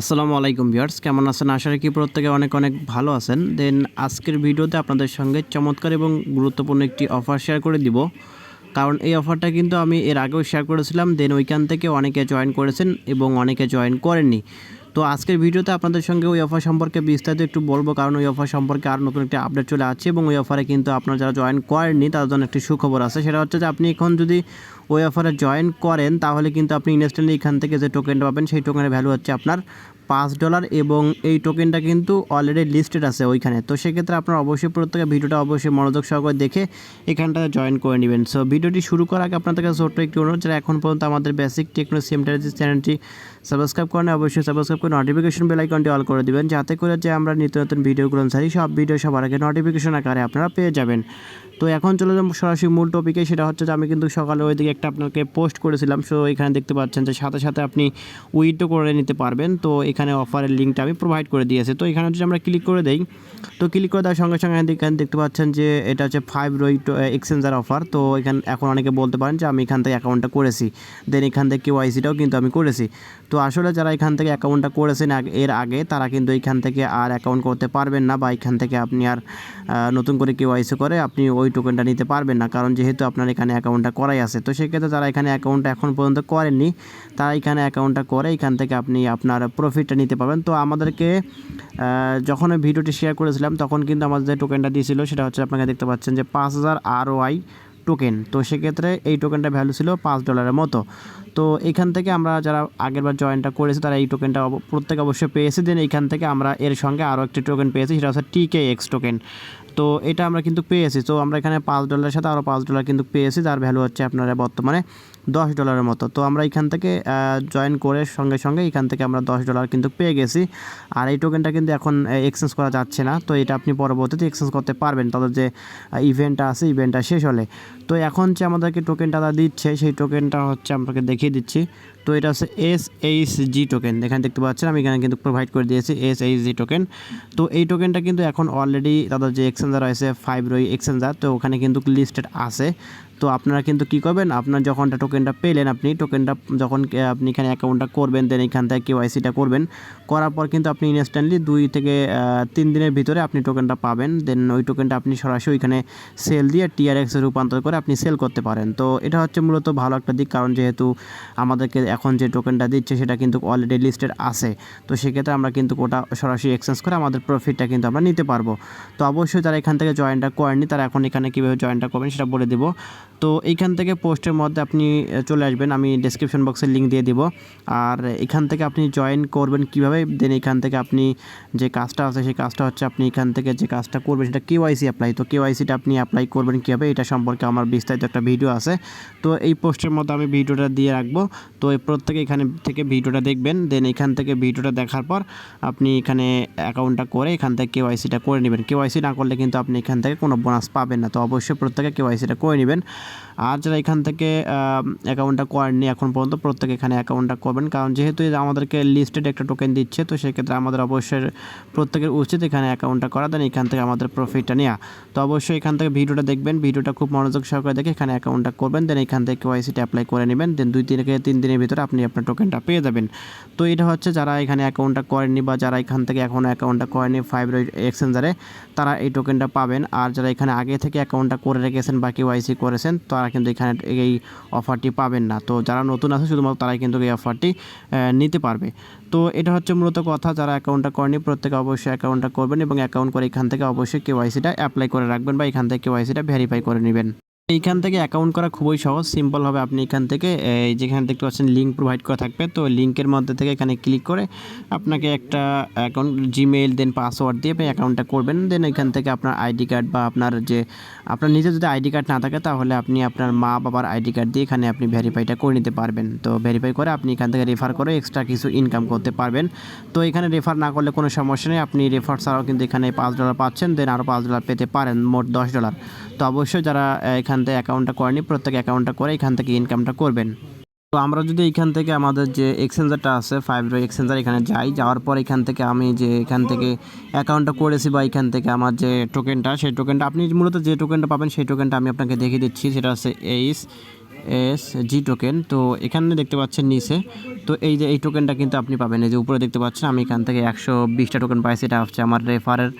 আসসালামু আলাইকুম ভিউয়ার্স, কেমন আছেন? আশা রাখি প্রত্যেকে অনেক অনেক ভালো আছেন। দেন আজকের ভিডিওতে আপনাদের সঙ্গে চমৎকার এবং গুরুত্বপূর্ণ একটি অফার শেয়ার করে দিব। কারণ এই অফারটা কিন্তু আমি এর আগেও শেয়ার করেছিলাম, দেন ওইখান থেকে অনেকে জয়েন করেছেন এবং অনেকে জয়েন করেননি। তো আজকের ভিডিওতে আপনাদের সঙ্গে ওই অফার সম্পর্কে বিস্তারিত একটু বলব, কারণ ওই অফার সম্পর্কে আর নতুন একটি আপডেট চলে আসছে এবং ওই অফারে কিন্তু আপনারা যারা জয়েন করেননি, তাদের জন্য একটি সুখবর আছে। সেটা হচ্ছে যে আপনি এখন যদি ওই অফারে জয়েন করেন, তাহলে কিন্তু আপনি ইনস্ট্যান্টলি এখান থেকে যে টোকেনটা পাবেন, সেই টোকেনের ভ্যালু হচ্ছে আপনার পাঁচ ডলার এবং এই টোকেনটা কিন্তু অলরেডি লিস্টেড আছে ওইখানে। তো সেক্ষেত্রে আপনার অবশ্যই প্রত্যেকে ভিডিওটা অবশ্যই মনোযোগ সহকারে দেখে এখানটাতে জয়েন করে নেবেন। সো ভিডিওটি শুরু করার আগে আপনাদের কাছে ছোট্ট একটি অনুরোধ, যারা এখন পর্যন্ত আমাদের বেসিক টেকনো সিমটারেজি চ্যানেলটি সাবস্ক্রাইব করেন অবশ্যই সাবস্ক্রাইব করে নোটিফিকেশন বেল আইকনটি অল করে দিবেন, যাতে করে যে আমরা নিত্য নতুন ভিডিওগুলো ছাড়ি, সব ভিডিও সবার আগে নোটিফিকেশন আকারে আপনারা পেয়ে যাবেন। তো এখন চলে যাব সরাসরি মূল টপিকে সেটা হচ্ছে যে আমি কিন্তু সকালে ওইদিকে একটা আপনাকে পোস্ট করেছিলাম সো এখানে দেখতে পাচ্ছেন যে সাথে সাথে আপনি উইথও করে নিতে পারবেন। তো এখানে অফারের লিঙ্কটা আমি প্রোভাইড করে দিয়েছি। তো এখানে যদি আমরা ক্লিক করে দেই, তো ক্লিক করে দেওয়ার সঙ্গে সঙ্গে এখানে দেখতে পাচ্ছেন যে এটা হচ্ছে ফাইভ রোই এক্সচেঞ্জার অফার তো এখানে এখন অনেকে বলতে পারেন যে আমি এখান থেকে অ্যাকাউন্টটা করেছি। দেন এখান থেকে কেওয়াইসিটাও কিন্তু আমি করেছি। তো আসলে যারা এখান থেকে অ্যাকাউন্টটা করেছেন এর আগে, তারা কিন্তু এখান থেকে আর অ্যাকাউন্ট করতে পারবেন না বা এখান থেকে আপনি আর নতুন করে কেওয়াইসি করে আপনি ওই টোকেনটা নিতে পারবেন না। কারণ যেহেতু আপনার এখানে অ্যাকাউন্টটা করাই আছে, তো সেক্ষেত্রে যারা এখানে অ্যাকাউন্টটা এখন পর্যন্ত করেননি। তারা এখানে অ্যাকাউন্টটা করে, এখান থেকে আপনি আপনার প্রফিটটা নিতে পারবেন। তো আমাদেরকে যখন ভিডিওটি শেয়ার করেছিলাম, তখন কিন্তু আমাদের যে টোকেনটা দিয়েছিল, সেটা হচ্ছে আপনাকে দেখতে পাচ্ছেন যে পাঁচ হাজার আর ওয়াই টোকেন তো সেক্ষেত্রে এই টোকেনটা ভ্যালু ছিল পাঁচ ডলারের মতো। তো এখান থেকে আমরা যারা আগেরবার জয়েনটা করেছি, তারা এই টোকেনটা প্রত্যেক অবশ্যই পেয়েছে। দেন এইখান থেকে আমরা এর সঙ্গে আরও একটি টোকেন পেয়েছি, সেটা হচ্ছে টিকে এক্স টোকেন তো এটা আমরা কিন্তু পেয়েছি। তো আমরা এখানে পাঁচ ডলারের সাথে আরও পাঁচ ডলার কিন্তু পেয়েছি, যার ভ্যালু হচ্ছে আপনারা বর্তমানে দশ ডলারের মতো। তো আমরা এখান থেকে জয়েন করে সঙ্গে সঙ্গে এখান থেকে আমরা দশ ডলার কিন্তু পেয়ে গেছি। আর এই টোকেনটা কিন্তু এখন এক্সচেঞ্জ করা যাচ্ছে না। তো এটা আপনি পরবর্তীতে এক্সচেঞ্জ করতে পারবেন। তাদের যে ইভেন্টটা আছে ইভেন্টটা শেষ হলে। তো এখন যে আমাদেরকে টোকেনটা দিচ্ছে, সেই টোকেনটা হচ্ছে আপনাকে দেখিয়ে দিচ্ছি। তো এটা হচ্ছে এস এইচ জি টোকেন এখানে দেখতে পাচ্ছেন, আমি এখানে কিন্তু প্রোভাইড করে দিয়েছি এস এইচ জি টোকেন তো এই টোকেনটা কিন্তু এখন অলরেডি তাদের যে এক্সচেঞ্জার রয়েছে ফাইভ রই এক্সচেঞ্জার তো ওখানে কিন্তু লিস্টেড আছে। তো আপনারা কিন্তু কী করবেন? আপনার যখন টোকেনটা পেলেন আপনি টোকেনটা যখন আপনি এখানে অ্যাকাউন্টটা করবেন দেন এখান থেকে কেওয়াইসিটা করবেন, করার পর কিন্তু আপনি ইনস্ট্যান্টলি দুই থেকে তিন দিনের ভিতরে আপনি টোকেনটা পাবেন দেন ওই টোকেনটা আপনি সরাসরি ওইখানে সেল দিয়ে টিআরএক্সে রূপান্তর করে আপনি সেল করতে পারেন। তো এটা হচ্ছে মূলত ভালো একটা দিক, কারণ যেহেতু আমাদেরকে এখন যে টোকেনটা দিচ্ছে সেটা কিন্তু অলরেডি লিস্টেড আছে। তো সেক্ষেত্রে আমরা কিন্তু ওটা সরাসরি এক্সচেঞ্জ করে আমাদের প্রফিটটা কিন্তু আমরা নিতে পারব। তো অবশ্যই যারা এখান থেকে জয়েনটা করেনি তারা এখন এখানে কীভাবে জয়েনটা করবেন সেটা বলে দিব। তো এইখান থেকে পোস্টের মধ্যে আপনি চলে আসবেন। আমি ডেসক্রিপশন বক্সে লিঙ্ক দিয়ে দিব। আর এখান থেকে আপনি জয়েন করবেন কীভাবে? দেন এখান থেকে আপনি যে কাজটা আছে, সেই কাজটা হচ্ছে আপনি এখান থেকে যে কাজটা করবেন, সেটা কেওয়াইসি অ্যাপ্লাই তো কেওয়াইসিটা আপনি অ্যাপ্লাই করবেন কীভাবে? এটা সম্পর্কে আমার বিস্তারিত একটা ভিডিও আছে। তো এই পোস্টের মধ্যে আমি ভিডিওটা দিয়ে রাখব। তো এই প্রত্যেকে এখানে থেকে ভিডিওটা দেখবেন। দেন এখান থেকে ভিডিওটা দেখার পর আপনি এখানে অ্যাকাউন্টটা করে এখান থেকে কেওয়াইসিটা করে নেবেন। কেওয়াইসি না করলে কিন্তু আপনি এখান থেকে কোনো বোনাস পাবেন না। তো অবশ্যই প্রত্যেকে কেওয়াইসিটা করে নেবেন। আর যারা এখান থেকে অ্যাকাউন্টটা করেননি এখন পর্যন্ত, প্রত্যেকে এখানে অ্যাকাউন্টটা করবেন। কারণ যেহেতু আমাদেরকে লিস্টেড একটা টোকেন দিচ্ছে, তো সেক্ষেত্রে আমাদের অবশ্যই প্রত্যেকের উচিত এখানে অ্যাকাউন্টটা করা দেন এখান থেকে আমাদের প্রফিটটা নেওয়া তো অবশ্যই এখান থেকে ভিডিওটা দেখবেন, ভিডিওটা খুব মনোযোগ সহকারে দেখে এখানে অ্যাকাউন্টটা করবেন দেন এখান থেকে ওয়াইসিটা অ্যাপ্লাই করে নেবেন দেন দুই তিন থেকে তিন দিনের ভিতরে আপনি আপনার টোকেনটা পেয়ে যাবেন। তো এটা হচ্ছে যারা এখানে অ্যাকাউন্টটা করেননি বা যারা এখান থেকে এখনও অ্যাকাউন্টটা করেনি ফাইভ এক্সচেঞ্জারে তারা এই টোকেনটা পাবেন। আর যারা এখানে আগে থেকে অ্যাকাউন্টটা করে রেখেছেন বা কেওয়াইসি করেছেন তারা কিন্তু এখানে এই অফারটি পাবেন না। তো যারা নতুন আছে, শুধুমাত্র তারাই কিন্তু এই অফারটি নিতে পারবে। তো এটা হচ্ছে মূলত কথা, যারা অ্যাকাউন্টটা করেনি প্রত্যেকে অবশ্যই অ্যাকাউন্টটা করবেন এবং অ্যাকাউন্ট করে এখান থেকে অবশ্যই কেওয়াইসিটা অ্যাপ্লাই করে রাখবেন বা এখান থেকে কেওয়াইসিটা ভেরিফাই করে নেবেন। এইখান থেকে অ্যাকাউন্ট করা খুবই সহজ সিম্পল হবে। আপনি এখান থেকে এই যেখানে দেখতে পাচ্ছেন লিঙ্ক প্রোভাইড করা থাকবে তো লিঙ্কের মধ্যে থেকে এখানে ক্লিক করে আপনাকে একটা অ্যাকাউন্ট জিমেইল দেন পাসওয়ার্ড দিয়ে আপনি অ্যাকাউন্টটা করবেন। দেন এখান থেকে আপনার আইডি কার্ড বা আপনার যে আপনার নিজে যদি আইডি কার্ড না থাকে তাহলে আপনি আপনার মা বাবার আইডি কার্ড দিয়ে এখানে আপনি ভেরিফাইটা করে নিতে পারবেন। তো ভেরিফাই করে আপনি এখান থেকে রেফার করে এক্সট্রা কিছু ইনকাম করতে পারবেন। তো এখানে রেফার না করলে কোনো সমস্যা নেই। আপনি রেফার ছাড়াও কিন্তু এখানে পাঁচ ডলার পাচ্ছেন দেন আরও পাঁচ ডলার পেতে পারেন মোট দশ ডলার তো অবশ্যই যারা আহ, এখান থেকে অ্যাকাউন্টটা করেনি, প্রত্যেক অ্যাকাউন্টটা করে এখান থেকে ইনকামটা করবেন। তো আমরা যদি এখান থেকে আমাদের যে এক্সচেঞ্জারটা আছে ফাইভ এক্সচেঞ্জার এখানে যাই, যাওয়ার পর এখান থেকে আমি যে এখান থেকে অ্যাকাউন্টটা করেছি বা এখান থেকে আমার যে টোকেনটা সেই টোকেনটা আপনি মূলত যে টোকেনটা পাবেন, সেই টোকেনটা আমি আপনাকে দেখিয়ে দিচ্ছি। সেটা হচ্ছে এইস এস জি টোকেন তো এখানে দেখতে পাচ্ছেন নিচে, তো এই যে এই টোকেনটা কিন্তু আপনি পাবেন। এই যে উপরে দেখতে পাচ্ছেন, আমি এখান থেকে একশো বিশটা টোকেন পাইছি এটা হচ্ছে আমার রেফারের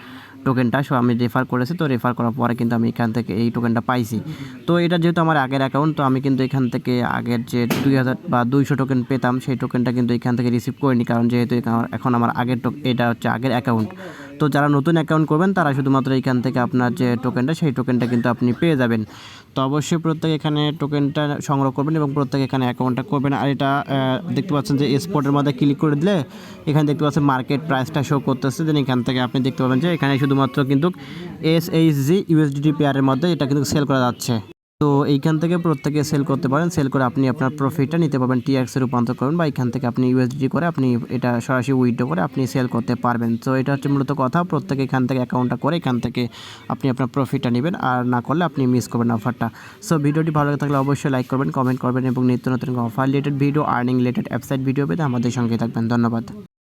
টোকেনটা সো আমি রেফার করেছি, তো রেফার করার পরে কিন্তু আমি এখান থেকে এই টোকেনটা পাইছি। তো এটা যেহেতু আমার আগের অ্যাকাউন্ট তো আমি কিন্তু এখান থেকে আগের যে দুই হাজার বা দুইশো টোকেন পেতাম, সেই টোকেনটা কিন্তু এখান থেকে রিসিভ করিনি, কারণ যেহেতু এখা- এখন আমার আগের টোক এটা হচ্ছে আগের অ্যাকাউন্ট তো যারা নতুন অ্যাকাউন্ট করবেন, তারা শুধুমাত্র এখান থেকে আপনার যে টোকেনটা সেই টোকেনটা কিন্তু আপনি পেয়ে যাবেন। তো অবশ্যই প্রত্যেক এখানে টোকেনটা সংগ্রহ করবেন এবং প্রত্যেক এখানে অ্যাকাউন্টটা করবেন। আর এটা দেখতে পাচ্ছেন যে স্পটের মধ্যে ক্লিক করে দিলে, এখানে দেখতে পাচ্ছেন মার্কেট প্রাইসটা শো করতেছে। দেন এখান থেকে আপনি দেখতে পাবেন যে এখানে শুধুমাত্র কিন্তু এস এইচ জি ইউএসডিটি পেয়ারের মধ্যে এটা কিন্তু সেল করা যাচ্ছে। তো এইখান থেকে প্রত্যেকে সেল করতে পারেন। সেল করে আপনি আপনার প্রফিটটা নিতে পারবেন। টিএক্সে রূপান্তর করবেন বা এখান থেকে আপনি ইউএসডি করে আপনি এটা সরাসরি উইথড্র করে আপনি সেল করতে পারবেন। তো এটা হচ্ছে মূলত কথা। প্রত্যেকে এখান থেকে অ্যাকাউন্টটা করে এখান থেকে আপনি আপনার প্রফিটটা নেবেন আর না করলে আপনি মিস করবেন অফারটা সো ভিডিওটি ভালো থাকলে অবশ্যই লাইক করবেন কমেন্ট করবেন এবং নিত্য নতুন offer related video earning related website video পেতে আমাদের সঙ্গে থাকবেন। ধন্যবাদ।